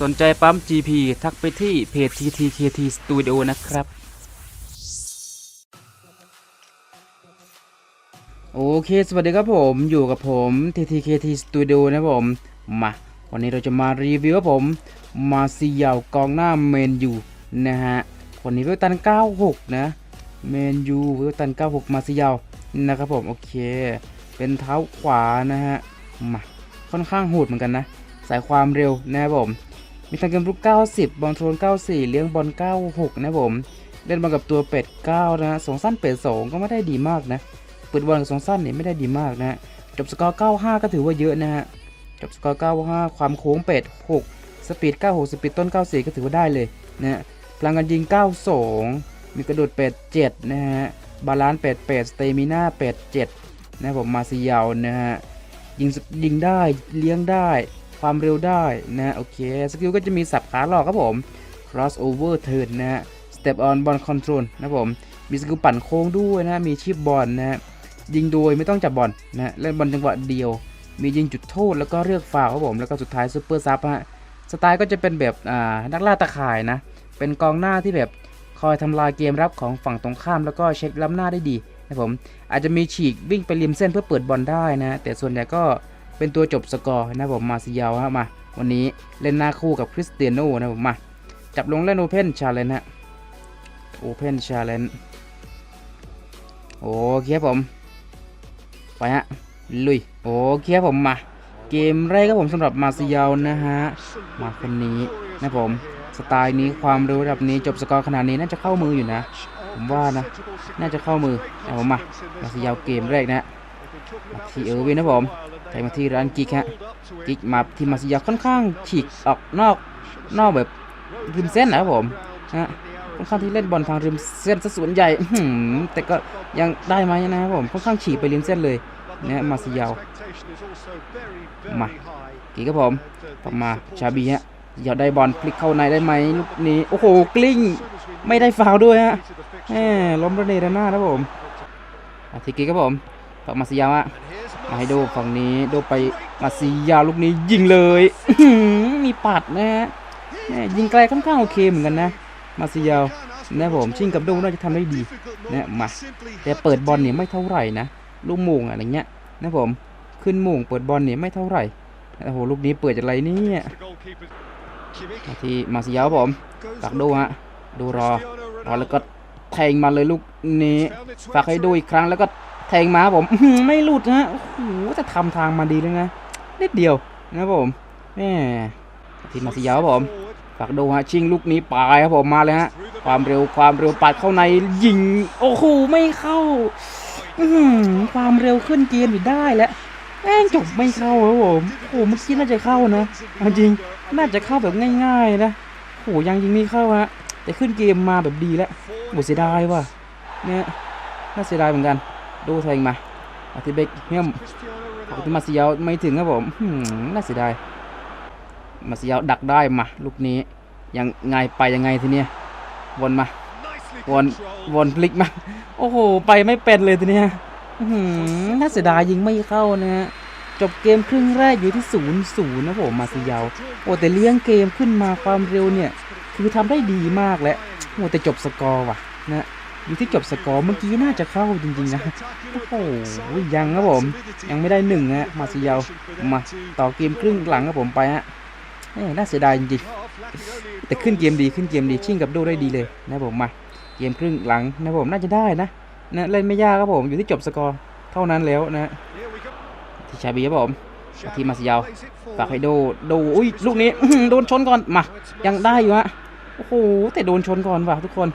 สนใจปั๊ม GP ทักไปที่เพจ TTKT Studio นะครับ โอเค สวัสดีครับผมอยู่กับผม TTKT Studio นะผม มา วันนี้เราจะมารีวิวครับผม มาซียาวกองหน้าเมนยูนะฮะคนนี้เวลตัน 96 นะเมนยูเวลตัน 96 มาซียาวนะครับผม โอเค เป็นเท้าขวานะฮะ มา ค่อนข้างโหดเหมือนกันนะ สายความเร็วนะครับผม มีทางเกมรุก 90 บอลโทน 94 เลี้ยงบอล 96 นะผม เล่นบอลกับตัวเป็ด 9 นะฮะสองสั้นเป็ด 2 ก็ไม่ได้ดีมากนะเปิดบอลกับสองสั้นเนี่ยไม่ได้ดีมากนะจบสกอร์ 95 ก็ถือว่าเยอะนะฮะจบสกอร์ 95 ความโค้งเป็ด 6 สปีด 96 สปีดต้น 94 ก็ถือว่าได้เลยนะฮะพลังการยิง 92 มีกระโดดเป็ด 7 นะฮะ บาลานซ์เป็ดเป็ดสเตมิน่าเป็ด 7 นะผมมาซิยาวนะฮะ ยิงสยิงได้เลี้ยงได้ ความเร็วได้นะโอเคสกิลก็จะมีสับขาหลอกครับผม cross over turn นะฮะ step on ball control นะครับผมมีสกิลปั่นโค้งด้วยนะมีชีพบอลนะฮะยิงโดยไม่ต้องจับบอลนะเล่นบอลจังหวะเดียว มียิงจุดโทษแล้วก็เลือกฟาวครับผมแล้วก็สุดท้ายซูเปอร์ซับฮะสไตล์ก็จะเป็นแบบนักล่าตะข่ายนะเป็นกองหน้าที่แบบคอยทำลายเกมรับของฝั่งตรงข้าม แล้วก็เช็คล้ำหน้าได้ดีนะครับผมอาจจะมีฉีกวิ่งไปริมเส้นเพื่อเปิดบอลได้นะแต่ส่วนใหญ่ก็ เป็นตัวจบสกอร์นะผมมาซิยาวฮะมา วันนี้เล่นหน้าคู่กับคริสเตียโนนะผมมา จับลงเล่นโอเพนชาเลนจ์ฮะโอเพนชาเลนจ์โอเคครับผม ไปฮะ ลุย โอเคครับผมมา เกมแรกครับผมสำหรับมาซิยาวนะฮะ มาคนนี้นะผมสไตล์นี้ความเร็วระดับนี้จบสกอร์ขนาดนี้น่าจะเข้ามืออยู่นะ ผมว่านะ น่าจะเข้ามือเอาผมมามาซิยาวเกมแรกนะฮะ ที่เออร์วินนะผมไทยมาที่ร้านกิกฮะกิกมาที่มาซิยาค่อนข้างฉีกออกนอกนอกแบบริมเส้นนะครับผมฮะค่อนข้างที่เล่นบอลทางริมเส้นซะส่วนใหญ่แต่ก็ยังได้ไหมนะครับผมค่อนข้างฉีกไปริมเส้นเลยเนี่ยมาซิยามากี่ครับผมต่อมาชาบีฮะอยากได้บอลพลิกเข้าในได้ไหมลูกนี้โอ้โหกลิ้งไม่ได้ฟาวล์ด้วยฮะแหมล้มระเนระนาดครับผมอาทิกีครับผม ต่อมาซิยาวะมาให้ดูฝั่งนี้ดูไปมาซิยาลูกนี้ยิงเลยมีปัดนะฮะยิงไกลค่อนข้างโอเคเหมือนกันนะ มาซิยาวนะผมชิงกับดูน่าจะทำได้ดีนะมาแต่เปิดบอลเนี่ยไม่เท่าไหร่นะลูกโมงอะไรเงี้ยนะผมขึ้นโมงเปิดบอลเนี่ยไม่เท่าไหร่โอ้โหลูกนี้เปิดจากไรเนี่ยที่มาซิยาวผมฝากดูฮะดูรอรอแล้วก็แทงมาเลยลูกนี้ฝากให้ดูอีกครั้งแล้วก็ แทงมาผมไม่หลุดฮะโอ้โหจะทำทางมาดีเลยนะนิดเดียวนะผมแหมที่มาซิยาวครับผมฝากดูฮะชิงลูกนี้ปลายครับผมมาเลยฮะความเร็วความเร็วปัดเข้าในยิง โอ้โหไม่เข้าอืความเร็วขึ้นเกมอยู่ได้แล้วแม่งจบไม่เข้าครับผมโอ้เมื่อกี้น่าจะเข้านะจริงน่าจะเข้าแบบง่าย ๆ นะโอ้ยังยิงไม่เข้าฮะแต่ขึ้นเกมมาแบบดีแล้วโหเสียดายว่ะเนี่ยน่าเสียดายเหมือนกัน ดูแทงมาอาทิเบกเฮียมปกติมาซียวไม่ถึงครับผมน่าเสียดายมาซียวดักได้มาลูกนี้ยังไงไปยังไงทีเนี้ยวนมาวนวนพลิกมา โอ้โห ไปไม่เป็นเลยทีเนี้ยน่าเสียดายยิงไม่เข้านะฮะจบเกมครึ่งแรกอยู่ที่ศูนย์ศูนย์นะผมมาซิยาวโอ้แต่เลี้ยงเกมขึ้นมาความเร็วเนี่ย คือทำได้ดีมากแล้วโอ้แต่จบสกอร์ว่ะนะ อยู่ที่จบสกอร์เมื่อกี้น่าจะเข้าจริงๆนะโอ้โหยังครับผม ยังไม่ได้หนึ่งฮะมาซิยามาต่อเกมครึ่งหลังครับผมไปฮะน่าเสียดายจริงๆแต่ขึ้นเกมดีขึ้นเกมดีชิงกับโดได้ดีเลยนะผมมาเกมครึ่งหลังนะผมน่าจะได้นะนะเล่นไม่ยากครับผมอยู่ที่จบสกอร์เท่านั้นแล้วนะทีชาบีครับผมทีมาซิยาฝากให้โดโดอุ้ยลูกนี้โดนชนก่อนมายังได้อยู่ฮะโอ้โหแต่โดนชนก่อนว่ะทุกคน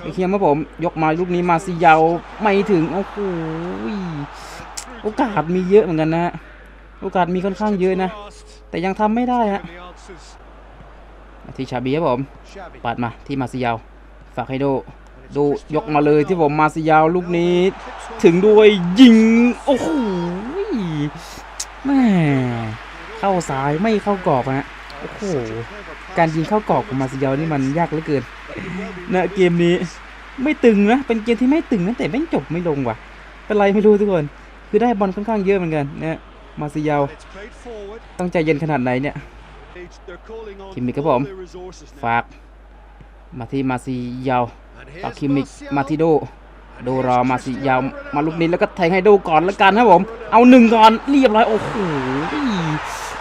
ไอเคียมครับผมยกมาลูกนี้มาซิยาวไม่ถึงโอ้โหโอกาสมีเยอะเหมือนกันนะโอกาสมีค่อนข้างเยอะนะ แต่ยังทำไม่ได้ฮะที่ชาบีครับผมปัดมาที่มาซิยาวฝากให้โดดูยกมาเลยที่ผมมาซิยาวลูกนี้ ถึงด้วยยิง โอ้โหแม่เข้าซ้ายไม่เข้ากรอบฮะโอ้โหการยิงเข้ากรอบของมาซิยาวนี่มันยากเหลือเกิน นะเกมนี้ไม่ตึงนะ เป็นเกมที่ไม่ตึงนะแต่แม่งจบไม่ลงว่ะ เป็นไรไม่รู้ทุกคน คือได้บอลค่อนข้างเยอะเหมือนกันนะมาซิยาวต้องใจเย็นขนาดไหนเนี่ยคิมมิกครับผมฝาก มาที่มาซียาวต่อคิมมิกมาที่โดโดรอมาซียาวมาลูกนี้แล้วก็แทงให้โดก่อนแล้วกันครับผม เอาหนึ่งก่อนเรียบร้อยโอ้โห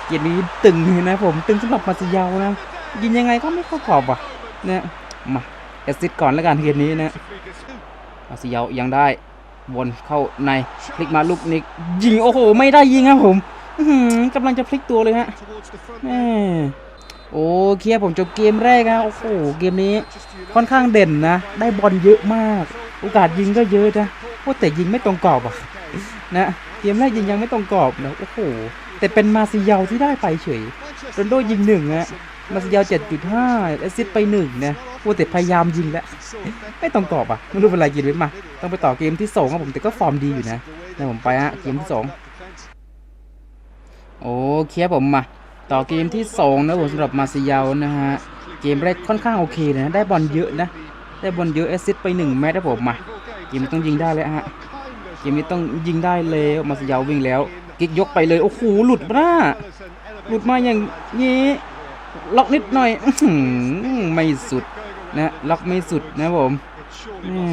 เกมนี้ตึงนะผม ตึงสำหรับมาซียาวนะยิงยังไงก็ไม่เข้ากรอบอะเนี่ย มาแอสซิดก่อนแล้วกันเกมนี้นะมาซียายังได้วนเข้าในพลิกมาลูกนี้ยิงโอ้โห ไม่ได้ยิงครับผมกำลังจะพลิกตัวเลยฮะโอ้เคียผมจบเกมแรกนะโอ้โหเกมนี้ค่อนข้างเด่นนะ ได้บอลเยอะมาก โอกาสยิงก็เยอะนะโอ้แต่ยิงไม่ตรงกรอบอะนะเกมแรกยิงยังไม่ตรงกรอบนะโอ้โหแต่เป็นมาซิยาที่ได้ไปเฉยโรนโดยิงหนึ่งอะ มาซิยาวเจ็ดจุดห้าแอซิสไปหนึ่งนะโอ้แต่พยายามยิงแล้ว ไม่ตรงกรอบอะ ไม่รู้เป็นไรกินไว้มา ต้องไปต่อเกมที่สองครับผม แต่ก็ฟอร์มดีอยู่นะเดี๋ยวผมไปฮะ เกมที่สองโอเคครับผมมา ต่อเกมที่สองนะผมสำหรับมาซิยาวนะฮะ เกมแรกค่อนข้างโอเคนะ ได้บอลเยอะนะ ได้บอลเยอะแอซิสไปหนึ่งแมตช์ครับผมมา เกมนี้ต้องยิงได้แล้วฮะ เกมนี้ต้องยิงได้เลยมาซิยาววิ่งแล้ว กิ๊กยกไปเลย โอ้โห หลุดมาหลุดมาอย่างนี้ ล็อกนิดหน่อยอไม่สุดนะล็อกไม่สุดนะผมแม่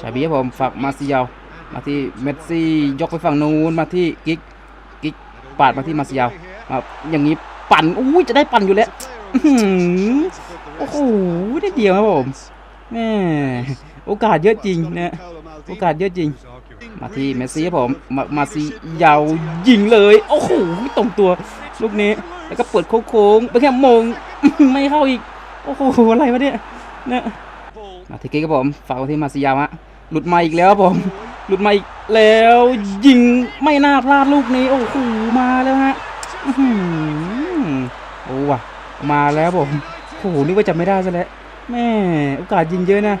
ชาบีครับผมฝากมาซิยาวมาที่เมสซี่ยกไปฝั่งนู้นมาที่กิกกิกปาดมาที่มาซิยาวมาอย่างนี้ปั่นอุ้ยจะได้ปั่นอยู่แล้วโอ้โหได้เดียวครับผมแม่โอกาสเยอะจริงนะโอกาสเยอะจริง มาที่เมสซี่ครับผมมามาซิยาวยิงเลย โอ้โหตรงตัวลูกนี้ แล้วก็เปิดโค้งไปแค่มงไม่เข้าอีก โอ้โหอะไรวะเนี่ยเนะมาทีกิ๊กครับผมฝากไว้ที่มาซิยามะหลุดมาอีกแล้วผม หลุดมาอีกแล้วยิงไม่น่าพลาดลูกนี้โอ้โหมาแล้วฮะโอ้ว่ะมาแล้วผมโอ้โหนึกว่าจะไม่ได้ซะแล้วแม่โอกาสยิงเยอะนะ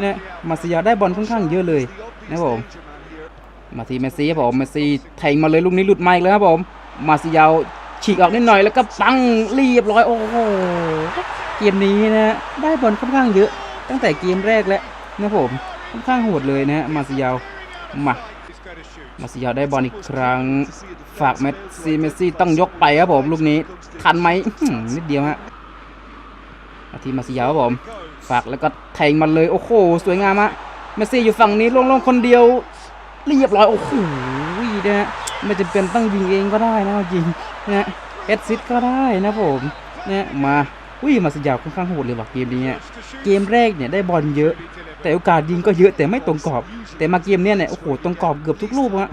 เนี่ยมาซิยาได้บอลค่อนข้างเยอะเลยนะผมมาทีเมสซี่ครับผมเมสซี่แทงมาเลยลูกนี้หลุดมาอีกแล้วครับผมมาซิยา ฉีกออกนิดหน่อยแล้วก็ปังเรียบร้อยโอ้โหเกมนี้นะได้บอลค่อนข้างเยอะ ตั้งแต่เกมแรกแล้วนะผมค่อนข้างโหดเลยนะมาซิยาวมามาซิยาวได้บอลอีกครั้ง ฝากเมสซี่เมสซี่ต้องยกไปครับผมลูกนี้ทันไหมนิดเดียวฮะมาทีมาซิยาวครับผม ฝากแล้วก็แทงมันเลยโอ้โหสวยงามฮะเมสซี่อยู่ฝั่งนี้ลงๆคนเดียวเรียบร้อยโอ้โหนะฮะไม่จำเป็นต้องยิงเองก็ได้นะยิง นะเอดซิดก็ได้นะผมนะมาอุ้ยมาสยาวค่อนข้างโหดเลยว่ะเกมนี้เกมแรกเนี่ยได้บอลเยอะ แต่โอกาสยิงก็เยอะแต่ไม่ตรงกรอบ แต่มาเกมเนี้ยเนี่ยโอ้โหตรงกรอบเกือบทุกลูกฮะ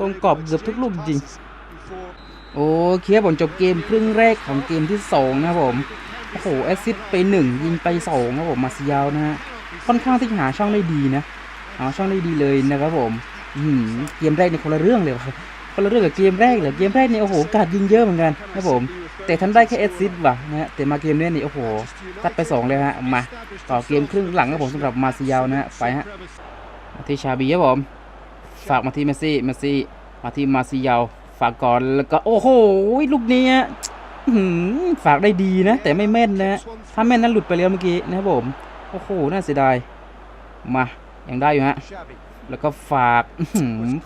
ตรงกรอบเกือบทุกลูกจริงโอเคผมจบเกมครึ่งแรกของเกมที่สองนะผมโอ้โหแอสซิสไปหนึ่งยิงไปสองครับผมมาสยาวนะฮะค่อนข้างที่จะหาช่องได้ดีนะหาช่องได้ดีเลยนะครับผมอืมเกมแรกในคนละเรื่องเลยว่ะ คนละเรื่องกับเกมแรกเลยเกมแรกนี่โอ้โหกาสยิงเยอะเหมือนกันนะผมแต่ทันได้แค่เอสซิสว่ะนะฮะแต่มาเกมนี้นี่โอ้โหตัดไปสองเลยฮะมาต่อเกมครึ่งหลังครับผมสำหรับมาซิยาวนะฮะไปฮะมาที่ชาบีครับผมฝากมาที่เมสซี่เมสซี่มาที่มาซิยาวฝากก่อนแล้วก็โอ้โหลูกนี้ฮะฝากได้ดีนะ แต่ไม่แม่นนะฮะถ้าแม่นนั้นหลุดไปแล้วเมื่อกี้นะครับผมโอ้โหน่าเสียดายมายังได้อยู่ฮะแล้วก็ฝาก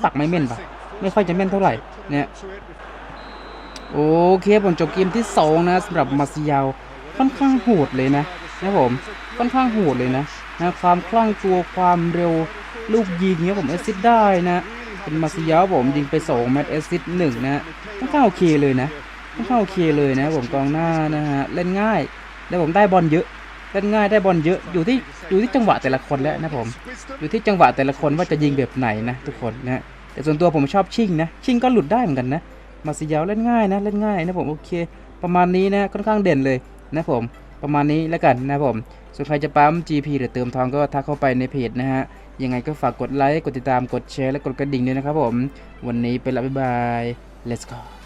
ฝากไม่แม่นปะ ไม่ค่อยจะแม่นเท่าไหร่เนี่ยโอเคผมจบเกมที่สองนะสำหรับมาซิยาวค่อนข้างโหดเลยนะนะผมค่อนข้างโหดเลยนะนะความคลั่งตัวความเร็วลูกยิงเนี่ยผมแอสซิดได้นะเป็นมาซิยาวผมยิงไป2แมตช์แอสซิดหนึ่งนะค่อนข้างโอเคเลยนะค่อนข้างโอเคเลยนะ ผมกองหน้านะฮะเล่นง่ายแล้วผมได้บอลเยอะเล่นง่ายได้บอลเยอะอยู่ที่อยู่ที่จังหวะแต่ละคนแล้วนะผมอยู่ที่จังหวะแต่ละคนว่าจะยิงแบบไหนนะทุกคนนะ แต่ส่วนตัวผมชอบชิงนะชิงก็หลุดได้เหมือนกันนะมาซิยาวเล่นง่ายนะเล่นง่ายนะผมโอเค ประมาณนี้นะค่อนข้างเด่นเลยนะผมประมาณนี้แล้วกันนะผมส่วนใครจะปั๊ม GP หรือเติมทองก็ทักเข้าไปในเพจนะฮะยังไงก็ฝากกดไลค์กดติดตามกดแชร์และกดกระดิ่งด้วยนะครับผม วันนี้ไปละบ๊ายบาย let's go